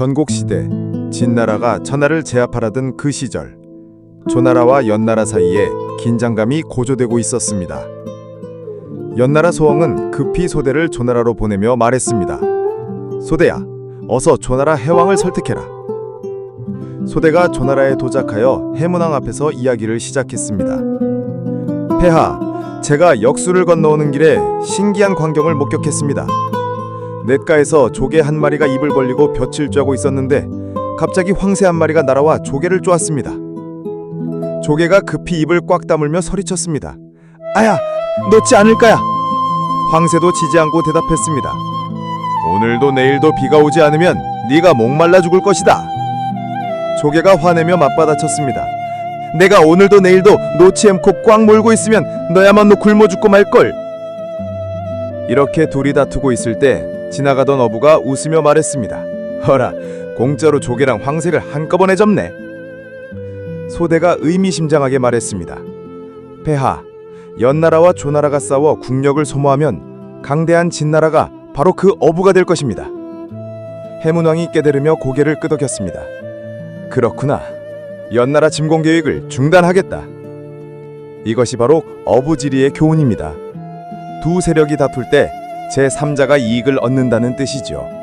전국시대 진나라가 천하를 제압하려던 그 시절 조나라와 연나라 사이에 긴장감이 고조되고 있었습니다. 연나라 소왕은 급히 소대를 조나라로 보내며 말했습니다. 소대야, 어서 조나라 해왕을 설득해라. 소대가 조나라에 도착하여 해문왕 앞에서 이야기를 시작했습니다. 폐하, 제가 역수를 건너오는 길에 신기한 광경을 목격했습니다. 냇가에서 조개 한 마리가 입을 벌리고 볕을 쬐고 있었는데 갑자기 황새 한 마리가 날아와 조개를 쪼았습니다. 조개가 급히 입을 꽉 다물며 소리쳤습니다. 아야, 놓지 않을까야? 황새도 지지 않고 대답했습니다. 오늘도 내일도 비가 오지 않으면 네가 목말라 죽을 것이다. 조개가 화내며 맞받아쳤습니다. 내가 오늘도 내일도 않고 꽉 몰고 있으면 너야말로 굶어 죽고 말걸. 이렇게 둘이 다투고 있을 때 지나가던 어부가 웃으며 말했습니다. 허라, 공짜로 조개랑 황새를 한꺼번에 접네. 소대가 의미심장하게 말했습니다. 폐하, 연나라와 조나라가 싸워 국력을 소모하면 강대한 진나라가 바로 그 어부가 될 것입니다. 해문왕이 깨달으며 고개를 끄덕였습니다. 그렇구나. 연나라 침공 계획을 중단하겠다. 이것이 바로 어부지리의 교훈입니다. 두 세력이 다툴 때 제3자가 이익을 얻는다는 뜻이죠.